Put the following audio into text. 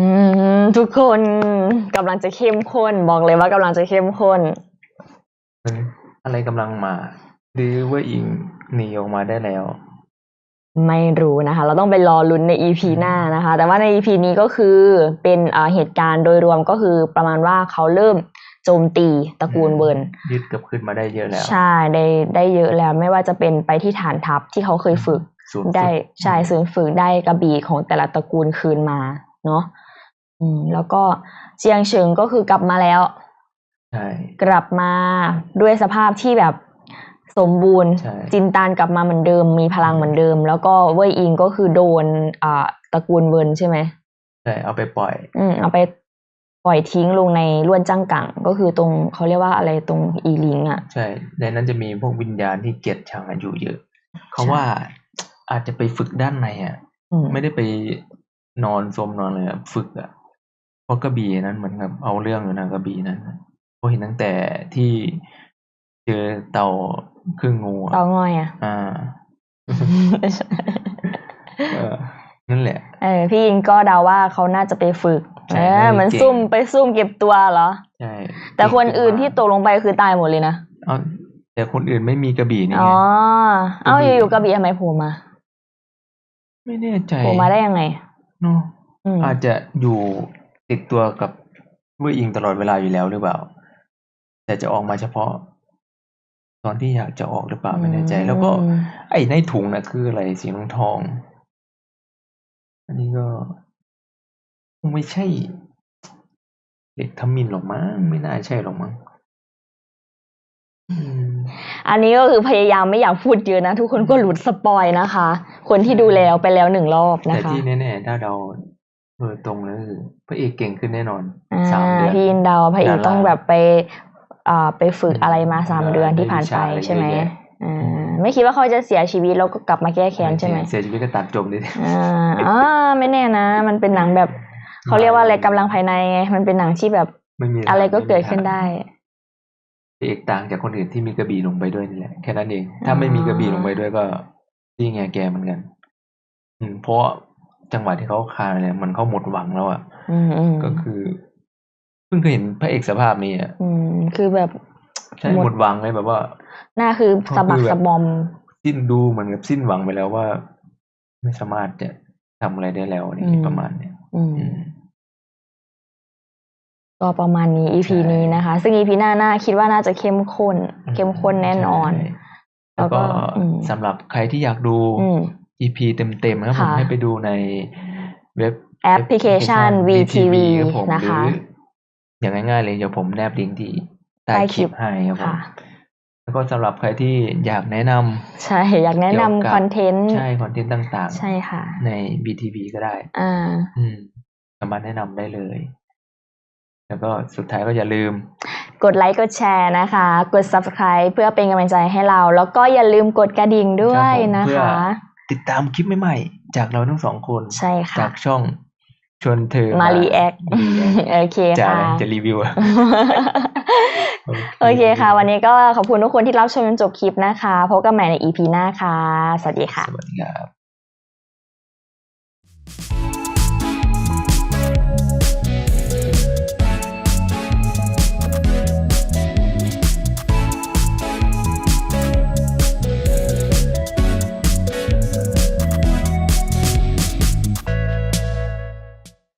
อืม ทุกคนกำลังจะเข้มข้น บอกเลยว่ากำลังจะเข้มข้น เอ้ยอะไรกำลังมาหรือว่าอิงหนีออกมาได้แล้ว ไม่รู้นะคะ เราต้องไปรอลุ้นใน EP หน้านะคะ แต่ว่าใน EP นี้ก็คือเป็นเอ่อเหตุการณ์โดยรวมก็คือประมาณว่าเขาเริ่มโจมตีตระกูลเวิร์น ยึดกลับขึ้นมาได้เยอะแล้วใช่ได้ได้เยอะแล้วไม่ว่าจะเป็นไปที่ฐานทัพที่เขาเคยฝึก ศูนย์ฝึกได้ใช่ศูนย์ฝึกได้กระบี่ของแต่ละตระกูลคืนมาเนาะ อืมแล้วก็เจียงเฉิงก็คือกลับมาแล้ว ใช่ กลับมาด้วยสภาพที่แบบสมบูรณ์ ใช่ จินตานกลับมาเหมือนเดิม มีพลังเหมือนเดิม แล้วก็เว่ยอิงก็คือโดนอ่าตระกูลเวิร์นใช่ไหมใช่เอาไปปล่อย อืมเอาไปปล่อยทิ้งลงในล้วนจังกังก็คือตรงเขาเรียกว่าอะไรตรงอีลิงอะ ใช่ ในนั้นจะมีพวกวิญญาณที่เกลียดชังอายุเยอะ เขาใช่ว่าอาจจะไปฝึกด้านในอะ อืม ไม่ได้ไปนอนสมนอนเลยอะฝึกอะ เพราะกระบี่นั้นเหมือนกับเอาเรื่องอยู่นะกระบี่นั้นเพราะเห็นตั้งแต่ที่เจอเต่าครึ่งงูอะเตาง่อยอะ อ่าเออนั่นแหละ เออพี่อิงก็เดาว่าเขาน่าจะไปฝึก ใช่เออไม่ได้เหมือนเก่ง ซุ่มไปซุ่มเก็บตัวเหรอ ใช่แต่คนอื่นที่ตตัวกลงไปคือตายหมดเลยนะ เอาแต่คนอื่นไม่มีกระบี่นี่อ๋ไงอเอ้ากระบี่อยู่ๆกระบี่ทำไมโผล่มาไม่แน่ใจโผล่มาได้ยังไง เนาะอืมอาจจะอยู่ ติดตัวกับเว่ยอิงตลอดเวลาอยู่แล้วหรือเปล่า แต่จะออกมาเฉพาะ ตอนที่อยากจะออกหรือเปล่าไม่แน่ใจ แล้วก็อืมไอ้ในถุงน่ะคืออะไรสีทองทองๆอันนี้ก็คงไม่ใช่เด็กทำมินหรอกมั้งไม่น่าใช่หรอกมั้งอืมอันนี้ก็คือพยายามไม่อยากพูดเยอะนะ ทุกคนก็หลุดสปอยนะคะ คนที่ดูแล้วไปแล้วหนึ่งรอบนะแต่คะที่แน่ๆถ้าเรา เออตรงเลยคือพระเอกเก่งขึ้นแน่นอนอ่าสามเดือนพี่อินเดาพระเอกดาราต้องแบบไปอ่าไปฝึกอืมอะไรมาสามเออเดือนที่ผ่านได้ไปวิชาอะไรใช่ไหมเยอะแยะอ่าไม่คิดว่าเขาจะเสียชีวิตแล้วก็กลับมาแก้แค้นใช่ไหมเสียชีวิตก็ตัดจมดิอ่าอ่าไม่แน่นะ มันเป็นหนังแบบเขาเรียกว่าอะไรกำลังภายในไงมันเป็นหนังที่แบบไม่มีอะไรก็ม่มีเกิดขึ้นได้พระเอกต่างจากคนอื่นที่มีกระบี่ลงไปด้วยนี่แหละแค่นั้นเอง ถ้าไม่มีกระบี่ลงไปด้วยก็ที่ไงแกเหมือนกัน อืมเพราะ จังหวะที่เขาคานเนี่ยมันเขาหมดหวังแล้วอะอืมอืมก็คือ เพิ่งเคยเห็นพระเอกสภาพนี้อะอืมคือแบบใช่หมดหมดหวังเลยแบบว่า หน้าคือสะบักก็คือแบบสะบอม สิ้นดูเหมือนกับสิ้นหวังไปแล้วว่า ไม่สามารถจะทำอะไรได้แล้วนี่อืมประมาณเนี้ยอืมอืมก็ประมาณนี้ EP ใช่นี้นะคะ ซึ่ง EP หน้าน่าคิดว่าน่าจะเข้มข้น เข้มข้นแน่นอนใช่แล้แล้ววก็ก็อืมสำหรับใครที่อยากดูอืม EP เต็มๆนะครับผมค่ะให้ไปดูในเว็บแอปพลิเคชัน VTV ครับผมนะคะหรืออย่างง่ายๆเลยเดี๋ยวผมแนบลิงก์ที่ใต้ใต้คคลิลิปปให้ครับผมค่ะแล้วก็สำหรับใครที่อยากแนะนำใช่ อยากแนะเกี่ยวนำกับคอนเทนต์ใช่คอนเทนต์ต่างใช่ค่ะๆใน VTV ก็ได้ อ่า อืมสามารถแนะนำได้เลย แล้วก็สุดท้ายก็อย่าลืม กดไลค์กดแชร์นะคะ กด subscribe เพื่อเป็นกำลังใจให้เรา แล้วก็อย่าลืมกดกระดิ่งด้วยครับผมนะเพื่อคะ ติดตามคลิปใหม่ๆ จากเราทั้งสองคนใช่ค่ะจากช่องชวนเธอมารีแอคมา react โอเคจะค่ะอะไรจะรีวิวอะโอเคค่ะ วันนี้ก็ขอบคุณทุกคนที่รับชมจนจบคลิปนะคะพบกันใหม่ใน EP หน้าค่ะ สวัสดีค่ะ สวัสดีครับ